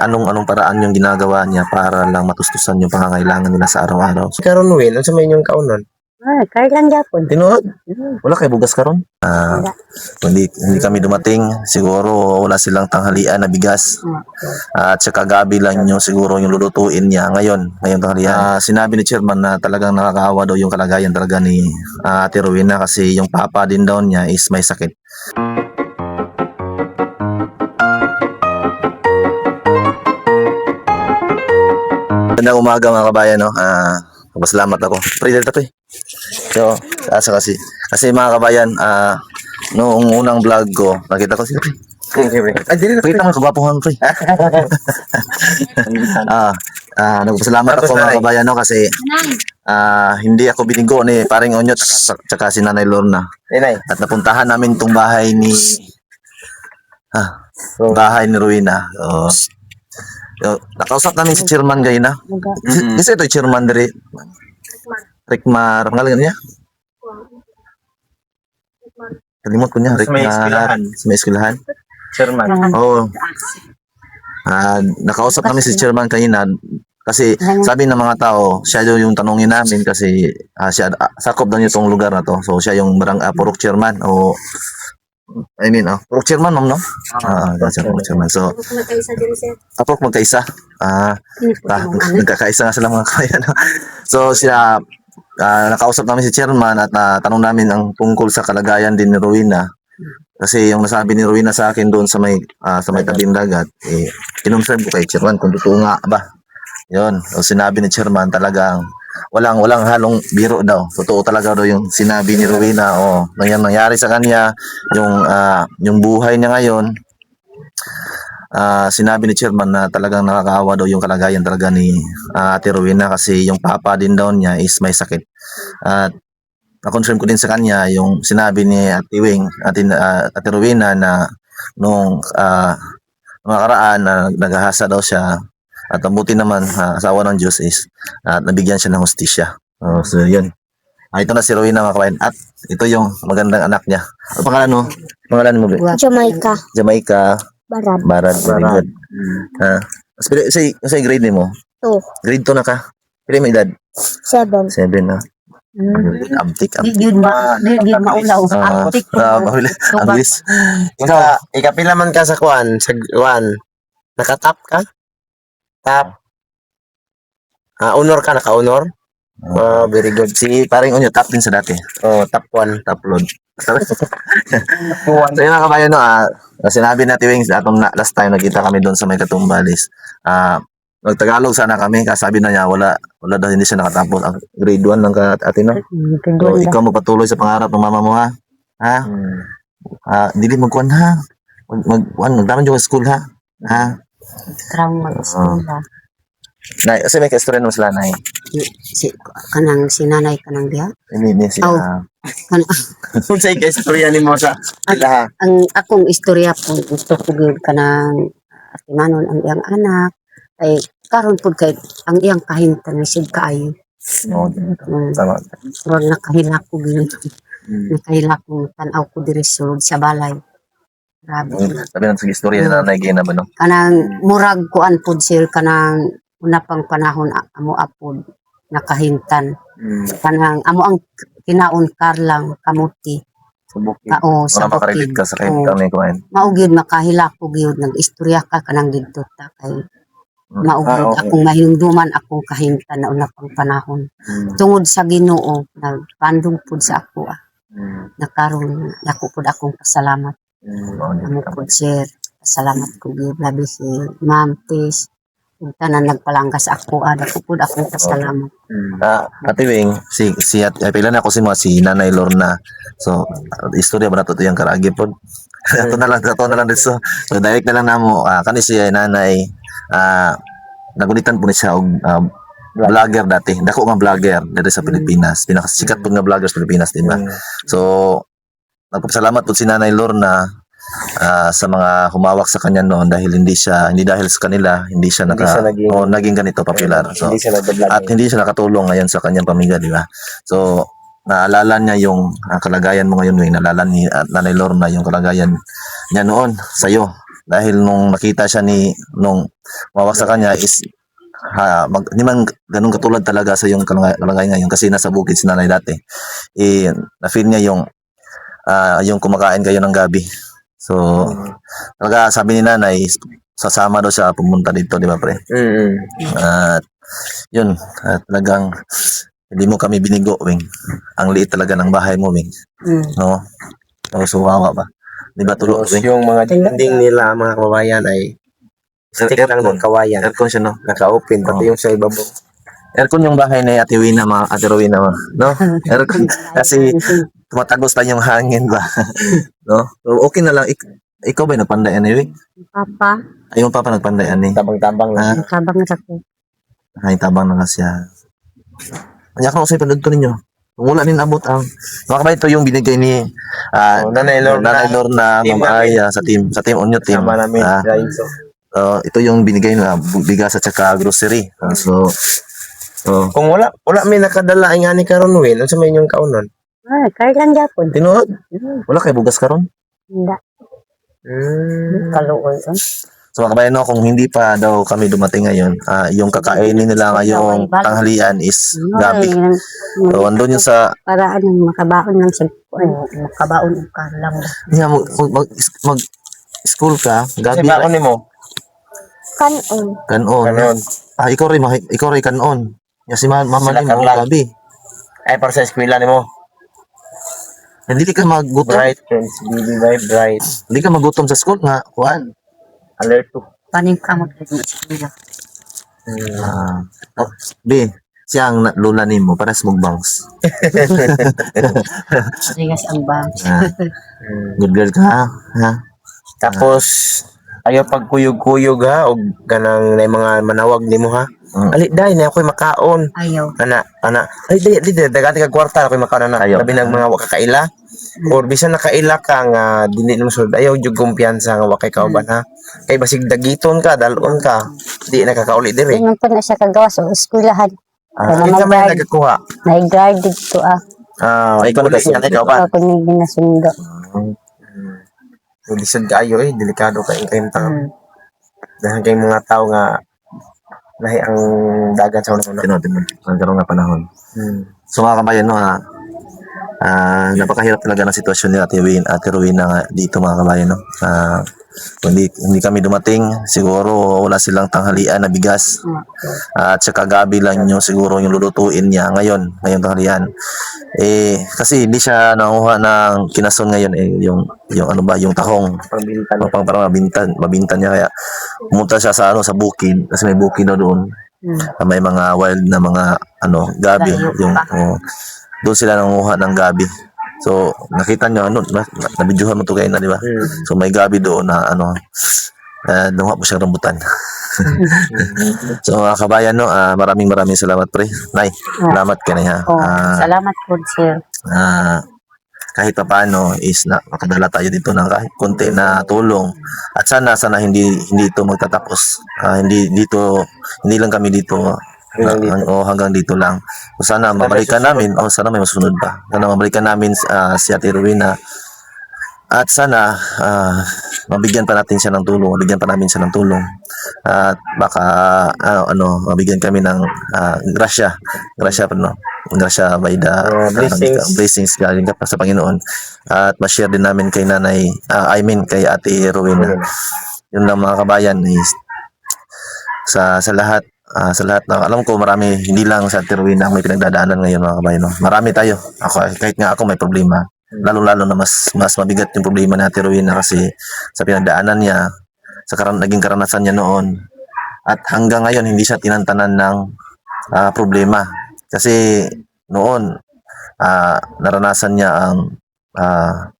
anong anong paraan yung ginagawa niya para lang matustusan yung pangangailangan nila sa araw-araw. So, Karon Will, ano sa may inyong kaunon? Ah, kaya lang yapon. tinuod, wala kay bugas karon. Ah, Wala. hindi hindi kami dumating, siguro wala silang tanghalian na bigas. at saka gabi lang yung siguro yung lulutuin niya ngayon, ngayong tanghalian. Ah, sinabi ni chairman na talagang nakakaawa daw yung kalagayan talaga ni ah, Ate Rowena kasi yung papa din daw niya is may sakit. Magandang umaga mga kabayan, no? Ah, salamat ako. Dito to eh. So, asa kasi. Kasi mga kabayan, ah, noong unang vlog ko, nakita ko si Pre. Ay, dili na. Pakita mo, kabapuhan Pre. ah, ah, nagpasalamat ako mga kabayan, no? Kasi ah, hindi ako binigo ni paring Onyot tsaka, tsaka si Nanay Lorna. Inay. At napuntahan namin tong bahay ni ah, bahay ni Ruina. So, yo, nakausap namin si Chairman kayo na. Mm-hmm. Kasi ito yung Chairman diri. Rickmar, ang ngalan niya? Kalimot ko niya, eskwelahan. Sa may eskwelahan. Sherman. Oo. Ah, nakausap namin si Chairman kanina kasi sabi ng mga tao, siya daw yung tanongin namin kasi ah, siya ah, sakop daw niya tong lugar na to. So siya yung barang uh, Purok Chairman o I mean, ah, Purok Chairman ma'am, no? Ah, uh, siya Purok Chairman. So, Apok magkaisa. Ah, ah, nagkakaisa nga sila mga kaya. No? So siya ah, nakausap namin si chairman at ah, tanong namin ang tungkol sa kalagayan din ni Rowena. Kasi yung nasabi ni Rowena sa akin doon sa may ah, sa may tabing dagat, eh kinonfirm ko kay chairman kung totoo nga ba. Yon, so sinabi ni chairman talagang walang walang halong biro daw. Totoo talaga daw yung sinabi ni Rowena. Oh, nangyari, nangyari sa kanya yung ah, yung buhay niya ngayon ah sinabi ni chairman na talagang nakakaawa daw yung kalagayan talaga ni ah, Ate Rowena kasi yung papa din daw niya is may sakit. At na-confirm ko din sa kanya yung sinabi ni Ate Wing, Ate, ah, Ate Rowena na nung nung nakaraan na naghahasa daw siya at ang buti naman ah, asawa ng Diyos is at nabigyan siya ng hostisya. Oh, so yun. Ah, ito na si Rowena mga kabayan. At ito yung magandang anak niya. Ano pangalan mo? Pangalan mo, Be? Jamaica. Jamaica. Barad. Barad. good. Ah, sa, sa, sa grade ni mo? Two. Grade 2 na ka? Pili mo edad? Seven. 7 na. Amtik, Di amtik. yun ba? Di yun maulaw. Mahuli. Ang bilis. Ika, ikapila man ka sa kuan, sa kuan. Nakatap ka? Tap. Ah, honor ka, naka-honor? Ah, very good. Si paring unyo, top din sa dati. Oh, top 1. Top load. so yun mga kabayan, no, ah, sinabi natin Wings, atong na, last time nagkita kami doon sa may Katumbalis. Ah, Nagtagalog sana kami, kasabi na niya, wala, wala daw hindi siya nakatapos. Ang grade 1 lang ka, ate, no? So, ikaw magpatuloy sa pangarap ng mama mo, ha? Ha? Ah, dili magkuan ha. Mag mag ano, magdaman yung school ha. Ha? Karang mag-eskwela. Na, kasi may kastorya nung sila na eh. Si, kanang sinanay kanang diha. Hindi, hindi siya. Oh. ah, Kan, Kung sa ikastorya ni mo sa sila, ang akong istorya po gusto ko gyud kanang timanon ang iyang anak ay karon pud kay ang iyang kahintan ni sig kaayo. Oo, Mm. tama. Murag nakahila ko gyud. Nakahila ko tan-aw ko diri sa balay. Grabe. Sabi ng sige istorya na nanay gina ba no? kanang murag kuan pud sir kanang una pang panahon a- amo apod nakahintan kanang amo ang kinaon karlang kamuti Subok. kao Para sa makarelate bukid ka sa kahit Oo. kami kumain. mao gyud makahila ko gyud nag-istorya ka kanang didto ta kay mao Ah, gyud okay. akong mahinumduman akong kahintan na una pang panahon tungod sa Ginoo nagpandong pud sa ako ah. nakaron dako pud akong pasalamat Oo, Amo po, sir. Salamat ko gyud labi si Ma'am Tis. Ug tanan nagpalanggas ako ada ko pud akong pasalamat. Ah, Ate Wing, si si at ay, pila na ako si mo si Nanay Lorna. So, istorya ba na to yung karagi pod. Ato na lang, ato na lang dito. So, direct na lang namo ah, kani si Nanay ah nagunitan po ni siya og ah, vlogger dati. Dako nga vlogger dito sa Pilipinas. Pinakasikat po nga vlogger sa Pilipinas, di ba? So, nagpasalamat po si Nanay Lorna ah, sa mga humawak sa kanya noon dahil hindi siya hindi dahil sa kanila hindi siya Hindi naka siya naging- oh, naging ganito popular. So, hindi siya at hindi siya nakatulong ngayon sa kanyang pamilya, di ba? So, naalala niya yung ah, kalagayan mo ngayon, Wing. Naalala ni at Nanay Lorna yung kalagayan niya noon sa'yo. dahil nung nakita siya ni nung mawak sa kanya is ha, mag, hindi man ganun katulad talaga sa yung kalagay, kalagay ngayon kasi nasa bukid si nanay dati. Eh, na-feel niya yung ah, yung kumakain kayo ng gabi. So, talaga sabi ni nanay, sasama daw siya pumunta dito, di ba pre? Mm. At yun, at talagang hindi mo kami binigo, Wing. Ang liit talaga ng bahay mo, Wing. Mm. No? So, suwawa ba? Di ba tulo, Wing? yung mga dinding nila, mga kababayan, ay stick lang ng kawayan. Aircon siya, no? Naka-open, pati yung sa ibabaw. Aircon yung bahay ni Ate Wina, mga Ate Rowena, no? Aircon. Kasi tumatagos lang yung hangin ba? no? So, okay na lang. Ik- ikaw ba yung nagpandayan ni Wing? Papa, Ay, yung papa nagpandayan ni. Tabang-tabang Ah, lang. kabang na ko. ay, tabang na nga siya. Kanya ka sa ipanood ko ninyo. Kung wala din abot ang mga kabay, ito yung binigay ni ah, Oh, Nanay Lord, Nanay Lorna, team Ma'am namin. Aya sa team sa team Onyo team. Sama namin. Ah. So, uh, ito yung binigay na bigas at saka grocery. Ah, so so kung wala, wala may nakadala ay nga ni Karon Win, ano sa may inyong kaunon? Ay, kaya lang yapon. tinuod. Wala kay bugas karon. Hindi. Mm. Kaluoy. oh. So mga kabayan, no, kung hindi pa daw kami dumating ngayon, ah, yung kakainin nila ngayong tanghalian is gabi. So andun yung sa para ano, makabaon lang sa ay, makabaon ang karlang. yeah, mag, mag, mag, school ka, Kasi gabi baon ni mo? Kanon. kanon. Kanon. Ah, ikaw rin, ikaw rin kanon. Ya si ma- mama Sila ni mo gabi. Ay, para sa eskwela ni mo. Hindi ka magutom. Bright, friends. Baby by bright. Hindi ka magutom sa school nga, kuan. Alert to. Paning kamot sa eskwela. Mm. Ah, oh, B, siya ang na- lola nimo para sa mugbangs. Kasi kasi ang bang. Ah, Mm. good girl ka, ha? ha? Tapos, ayaw pagkuyog-kuyog ha, o ganang na mga manawag ni mo ha. Mm. Ali, dahil na ako'y makaon. Ayaw. Ana, ana. Ay, di, di, dagati kag kwarta, ako'y makaon na. Ayaw. Labi ng mga wakakaila. Or bisan nakaila ka nga, dili mo sulod. Ayaw, jug kumpiyansa nga wakay kauban ha. Kay basig dagiton ka, dalon ka. Di nakakauli diri. Ganun po na siya kagawa sa eskwelahan. Ah, ka may nag-guard, nagakuha. nag-guard dito ah. Ah, ikaw nagkasundo, nga, ikaw ba? Ako ni ginasundo. So, lisod kaayo eh, delikado ka yung tao. Mm. Dahil kay mga tao nga lahi ang dagan sa unang-una. Tino, tino. Nagkaroon nga panahon. Hmm. So mga kabayan, no, ha? Ah, napakahirap talaga ng sitwasyon ni Ate Win, Ate Rowena nga dito mga kabayan, no? Ah, kung hindi, hindi kami dumating, siguro wala silang tanghalian na bigas. at saka gabi lang yung siguro yung lulutuin niya ngayon, ngayong tanghalian. Eh, kasi hindi siya nanguha ng kinason ngayon eh, yung, yung ano ba, yung tahong. Pangbintan. Pang, parang mabintan, mabintan niya kaya pumunta siya sa ano sa bukid kasi may bukid daw doon Mm. na may mga wild na mga ano gabi yung oh, doon sila nanguha ng gabi. So nakita niyo ano na, na, nabidyohan mo to kayo na di ba? Hmm. so may gabi doon na ano uh, nanguha po siyang rambutan. So mga kabayan no ah, maraming maraming salamat pre. Nay salamat ka na ha. Oh, Ah, salamat po sir. ah, kahit pa paano is na makadala tayo dito ng kahit konti na tulong. At sana sana hindi hindi ito magtatapos. Ah, hindi dito hindi lang kami dito Hanggang dito. hang- o hanggang dito lang. So sana mabalikan namin. O sana may masunod pa. Sana mabalikan namin ah, si Ate Rowena. At sana ah, mabigyan pa natin siya ng tulong. Mabigyan pa namin siya ng tulong. At baka ah, ano mabigyan kami ng ah, grasya. Grasya pa no grasya by the Ah, blessings. blessings galing ka pa sa Panginoon. At ma-share din namin kay nanay ah, I mean kay Ate Rowena. Yun lang mga kabayan is sa sa lahat ah, sa lahat ng alam ko marami hindi lang sa Rowena ang may pinagdadaanan ngayon mga kabayan no? marami tayo. Ako kahit nga ako may problema. Lalo lalo na mas mas mabigat yung problema ni Ate Rowena kasi sa pinagdaanan niya sa karan naging karanasan niya noon. At hanggang ngayon hindi siya tinantanan ng ah, problema. Kasi noon ah, naranasan niya ang ah,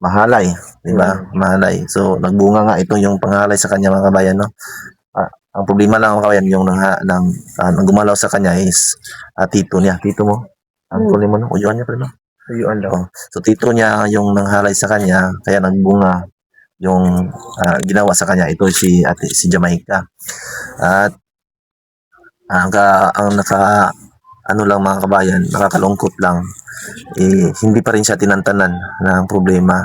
mahalay di ba? Mahalay. So nagbunga nga ito yung panghalay sa kanya mga kabayan no? Ah, ang problema lang mga kabayan yung nang, nang, nang gumalaw sa kanya is ah, tito niya. Tito mo? Ang kunin mo no uyuan niya pa no? Tuyuan daw. Oh, so tito niya yung nanghalay sa kanya kaya nagbunga yung ah, ginawa sa kanya. Ito si ate si Jamaica. At ang ka, ang naka ano lang mga kabayan, nakakalungkot lang eh, hindi pa rin siya tinantanan ng problema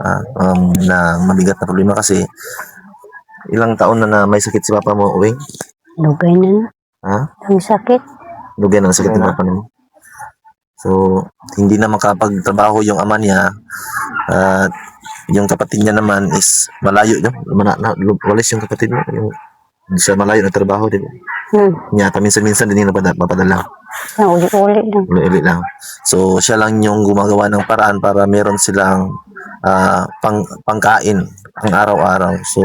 ah, um, na mabigat na problema kasi ilang taon na na may sakit si papa mo, Wing? Lugay na na. Ha? Ang sakit. Lugyan ang sakit ng papa mo. So, hindi na makapagtrabaho yung ama niya. At yung kapatid niya naman is malayo. No? Mana, na, walis yung kapatid mo. Yung, siya malayo na trabaho. Di ba? Hmm. Niya, minsan-minsan din yung napada- mapadala. Na uli-uli lang. Uli-uli lang. So, siya lang yung gumagawa ng paraan para meron silang ah, pang, pangkain ang araw-araw. So,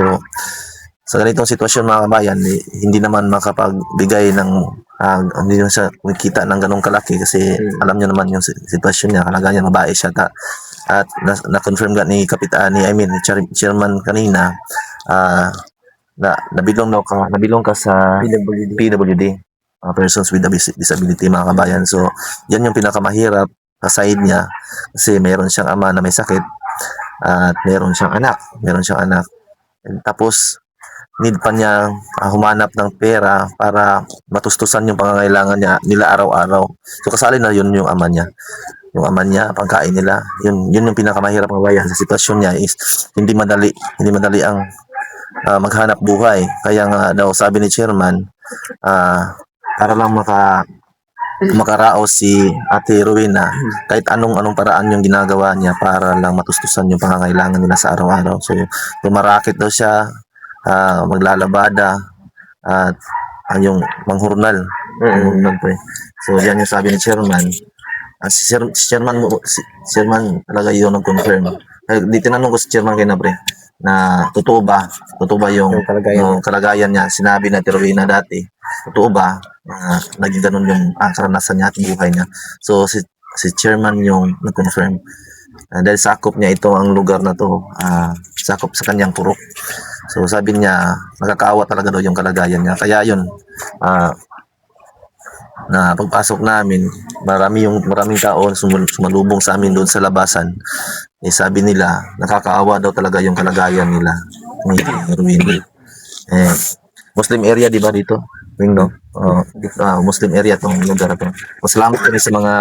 sa ganitong sitwasyon mga kabayan, eh, hindi naman makapagbigay ng ah, hindi naman siya kumikita ng ganong kalaki kasi alam niyo naman yung si- sitwasyon niya, kalagayan babae siya ta, at na, na-confirm nga ni kapitan ni I mean chairman kanina ah, na nabilong daw ka nabilong ka sa PWD. PWD, uh, persons with Dis- disability mga kabayan. So, yan yung pinakamahirap sa side niya kasi meron siyang ama na may sakit at meron siyang anak. Meron siyang anak. And tapos, need pa niya ah, humanap ng pera para matustusan yung pangangailangan niya nila araw-araw. So, kasali na yun yung ama niya. Yung ama niya, pagkain nila. Yun, yun yung pinakamahirap mga kabayan sa sitwasyon niya is hindi madali. Hindi madali ang ah, maghanap buhay. Kaya nga daw sabi ni chairman, ah, para lang maka makaraos si Ate Rowena kahit anong anong paraan yung ginagawa niya para lang matustusan yung pangangailangan nila sa araw-araw. So, tumarakit daw siya, ah, maglalabada, at ang yung manghurnal. Manghurnal pre. So, yan yung sabi ni chairman. Ah, si, Sir, si chairman mo, si, chairman talaga yun ang confirm. Eh, di tinanong ko si chairman kay na pre, na totoo ba? Totoo ba yung, Yung kalagayan. yung kalagayan niya? Sinabi na Rowena dati, totoo ba? na naging ganun yung ah, karanasan niya at buhay niya. So, si, si chairman yung nag-confirm. Ah, dahil sakop niya ito ang lugar na to, ah, sakop sa kanyang purok. So, sabi niya, nakakaawa talaga daw yung kalagayan niya. Kaya yun, ah, na pagpasok namin, marami yung maraming tao na sumal- sumalubong sa amin doon sa labasan. Eh, sabi nila, nakakaawa daw talaga yung kalagayan nila ni Erwin. Eh, Muslim area di ba dito? Wing, no? Dito, ah, Muslim area tong lugar na to. Masalamat kami sa mga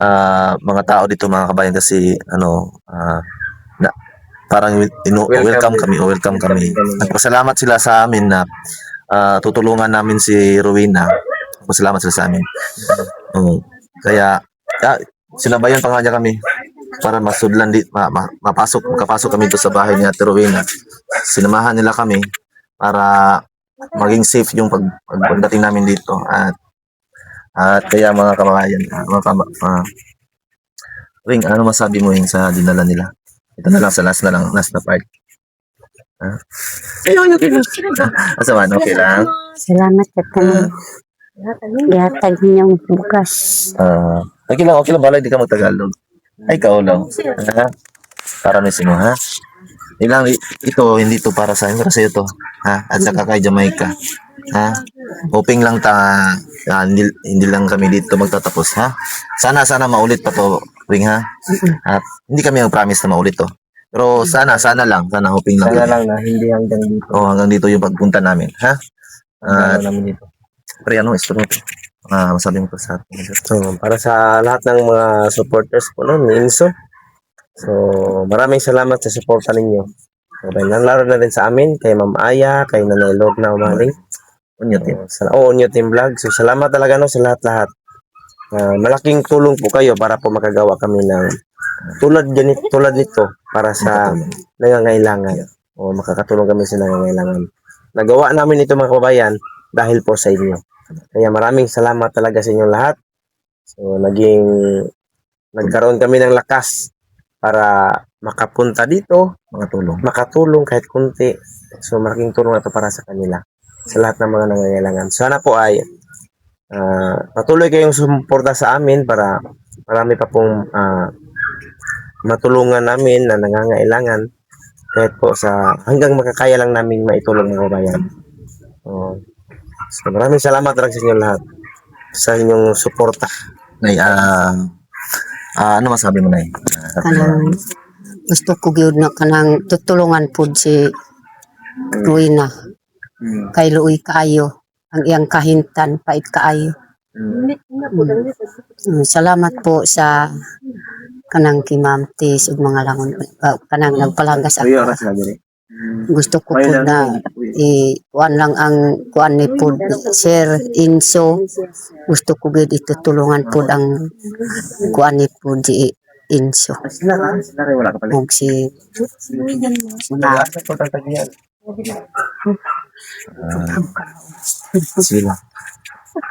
ah, mga tao dito mga kabayan kasi ano na, parang ino, Welcome welcome, kami, welcome kami. Nagpasalamat sila sa amin na ah, tutulungan namin si Rowena. Pasalamat sila sa amin. Oo. kaya ah, sinabayan pa nga niya kami para masudlan di ma, ma, mapasok makapasok kami dito sa bahay ni Ate Rowena. Sinamahan nila kami para maging safe yung pag, pag- pagdating namin dito at at kaya mga kababayan ah, mga kama, ah, Ring, ano masabi mo yung sa dinala nila? Ito na lang sa last na lang, last na part. Ha? Ayun, okay lang. Asa man, okay lang. Salamat sa tanong. Yatag niyong bukas. Ah, okay lang, okay lang. Bala, hindi ka magtagalog. Ay, ikaw lang. Ha? Para may sino, ha? Ilang, ito, hindi to para sa para sa ito. Ha? At saka kay Jamaica. Ha? Hoping lang ta, ah, hindi, hindi lang kami dito magtatapos, ha? Sana, sana maulit pa to, Ring, ha? At hindi kami mag-promise na maulit to. Pero sana, sana lang. Sana hoping lang. Sana kami. lang na hindi hanggang dito. Oh, hanggang dito yung pagpunta namin, ha? At, Ano namin dito. pre, ano, gusto mo? Ah, masabi mo pa sa atin. So, para sa lahat ng mga supporters po noon, ni Inso. So, maraming salamat sa suporta ninyo. Okay, lalo na rin sa amin, kay Ma'am Aya, kay Nanay Lorna Umaling. Unyutin. So, sa Oo, New Team Vlog. So, salamat talaga no, sa lahat-lahat. Ah, malaking tulong po kayo para po makagawa kami ng tulad ganit tulad nito para sa nangangailangan o makakatulong kami sa nangangailangan. Nagawa namin ito mga kababayan dahil po sa inyo. Kaya maraming salamat talaga sa inyong lahat. So naging nagkaroon kami ng lakas para makapunta dito, Mga tulong. makatulong kahit kunti. So malaking tulong na ito para sa kanila. Sa lahat ng mga nangangailangan. Sana po ay ah, patuloy kayong sumuporta sa amin para marami pa pong ah, matulungan namin na nangangailangan kahit po sa hanggang makakaya lang namin maitulong ng kabayan. So, so maraming salamat talaga sa inyong lahat sa inyong suporta. Nay, ah, ah, ano masabi mo, Nay? Ah, kanang gusto ko gyud na kanang tutulungan pud si Ruina kay luoy kaayo ang iyang kahintan pait kaayo. Mm, salamat po sa kanang kimamtis ug mga langon uh, kanang nagpalanggas ako. Gusto ko po na i kuan lang ang kuan ni po Sir Inso. Gusto ko gid itutulungan po ang kuan ni po di Inso. wala ka pala. Ug si na Sila.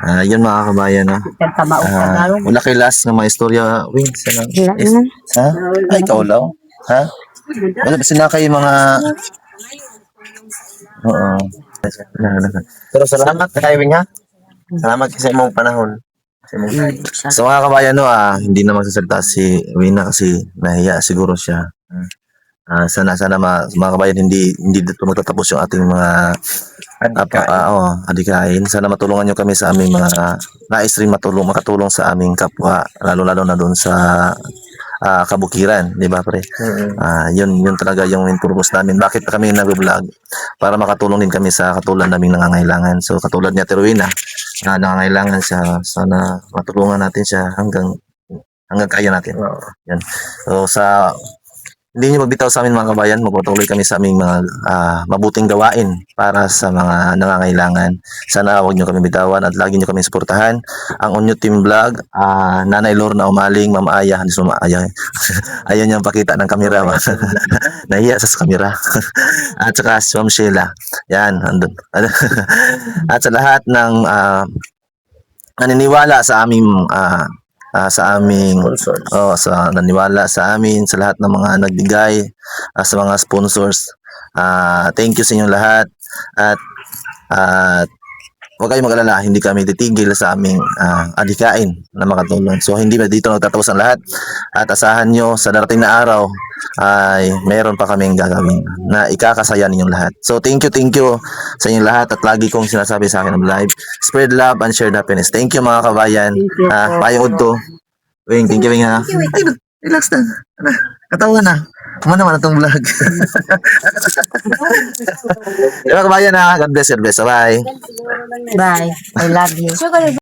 Ah, yun mga kabayan, no? kamao Ah, wala kay last na mga istorya, Wing. Sana, Wala is, ha? Ay, ikaw lang? Ha? Wala ba sila kayo mga... Oo. Pero salamat kay Wing ha. Salamat sa imong panahon. Imong So mga kabayan, no, ah, hindi na magsasalita si Wina kasi nahiya siguro siya. Ah, sana sana ma, mga kabayan hindi hindi dito magtatapos yung ating mga apa ah, oh, adikain. Sana matulungan niyo kami sa aming mga nais rin matulong makatulong sa aming kapwa lalo lalo na doon sa ah, kabukiran, di ba pre? Ah, yun yun talaga yung main purpose namin. Bakit kami nag-vlog? Para makatulong din kami sa katulad naming nangangailangan. So katulad ni Ate Rowena, na nangangailangan siya, sana matulungan natin siya hanggang hanggang kaya natin. Oo. So sa hindi niyo magbitaw sa amin mga kabayan, magpatuloy kami sa aming mga ah, mabuting gawain para sa mga nangangailangan. Sana huwag niyo kami bitawan at lagi niyo kami suportahan. Ang Onyo Team Vlog, ah, Nanay Lorna Umaling, Ma'am Aya, hindi suma Aya. Ayaw niyang pakita ng kamera? Nahiya sa kamera. at saka si Ma'am Sheila. Yan, andun. at sa lahat ng ah, naniniwala sa aming ah, ah, sa aming Sponsors. Oh, sa naniwala sa amin, sa lahat ng mga nagbigay, ah, sa mga sponsors. Ah, thank you sa inyong lahat. At at huwag kayong mag-alala, hindi kami titigil sa aming ah, adikain na makatulong. So hindi ba dito nagtatapos ang lahat? At asahan nyo sa darating na araw ay meron pa kaming gagawin na ikakasaya ninyong lahat. So thank you, thank you sa inyong lahat at lagi kong sinasabi sa akin ng live. Spread love and share happiness. Thank you mga kabayan. Ah, payod to. Wing, thank you, Wing, ha? Ay, relax na. Ano, katawa na. Kuma naman itong vlog. Diba kabayan ha? God bless, God bless. Bye. bye. I love you.